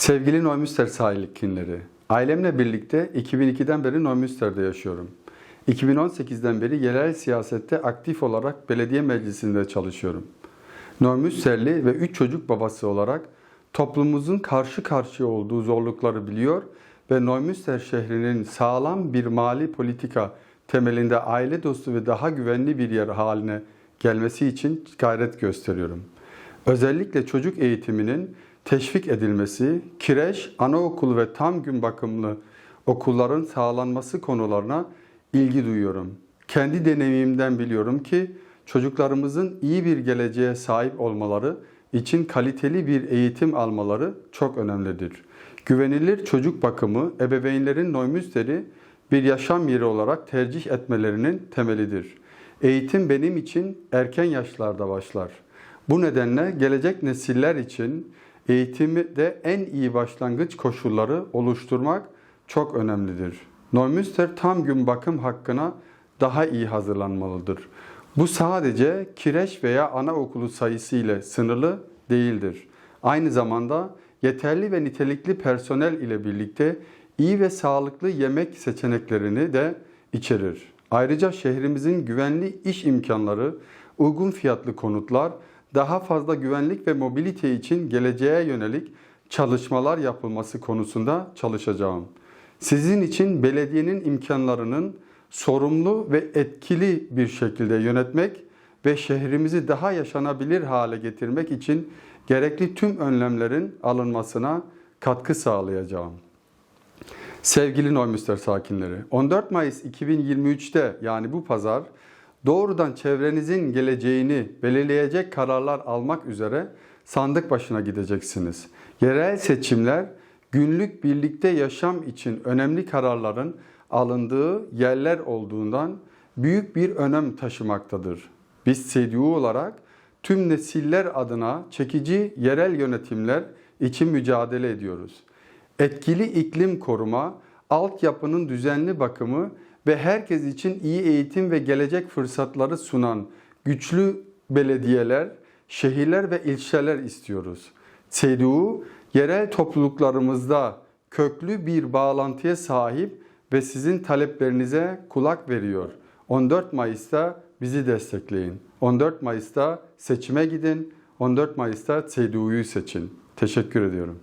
Sevgili Neumünster sahilkinleri, ailemle birlikte 2002'den beri Neumünster'de yaşıyorum. 2018'den beri yerel siyasette aktif olarak belediye meclisinde çalışıyorum. Neumünsterli ve 3 çocuk babası olarak toplumumuzun karşı karşıya olduğu zorlukları biliyor ve Neumünster şehrinin sağlam bir mali politika temelinde aile dostu ve daha güvenli bir yer haline gelmesi için gayret gösteriyorum. Özellikle çocuk eğitiminin teşvik edilmesi, kireç, anaokulu ve tam gün bakımlı okulların sağlanması konularına ilgi duyuyorum. Kendi deneyimimden biliyorum ki çocuklarımızın iyi bir geleceğe sahip olmaları için kaliteli bir eğitim almaları çok önemlidir. Güvenilir çocuk bakımı ebeveynlerin Neumünster'i bir yaşam yeri olarak tercih etmelerinin temelidir. Eğitim benim için erken yaşlarda başlar. Bu nedenle gelecek nesiller için eğitimi de en iyi başlangıç koşulları oluşturmak çok önemlidir. Neumünster tam gün bakım hakkına daha iyi hazırlanmalıdır. Bu sadece kireç veya anaokulu sayısı ile sınırlı değildir. Aynı zamanda yeterli ve nitelikli personel ile birlikte iyi ve sağlıklı yemek seçeneklerini de içerir. Ayrıca şehrimizin güvenli iş imkanları, uygun fiyatlı konutlar, daha fazla güvenlik ve mobilite için geleceğe yönelik çalışmalar yapılması konusunda çalışacağım. Sizin için belediyenin imkanlarının sorumlu ve etkili bir şekilde yönetmek ve şehrimizi daha yaşanabilir hale getirmek için gerekli tüm önlemlerin alınmasına katkı sağlayacağım. Sevgili Neumünster sakinleri, 14 Mayıs 2023'te yani bu pazar doğrudan çevrenizin geleceğini belirleyecek kararlar almak üzere sandık başına gideceksiniz. Yerel seçimler günlük birlikte yaşam için önemli kararların alındığı yerler olduğundan büyük bir önem taşımaktadır. Biz CDU olarak tüm nesiller adına çekici yerel yönetimler için mücadele ediyoruz. Etkili iklim koruma, altyapının düzenli bakımı ve herkes için iyi eğitim ve gelecek fırsatları sunan güçlü belediyeler, şehirler ve ilçeler istiyoruz. CDU yerel topluluklarımızda köklü bir bağlantıya sahip ve sizin taleplerinize kulak veriyor. 14 Mayıs'ta bizi destekleyin. 14 Mayıs'ta seçime gidin. 14 Mayıs'ta CDU'yu seçin. Teşekkür ediyorum.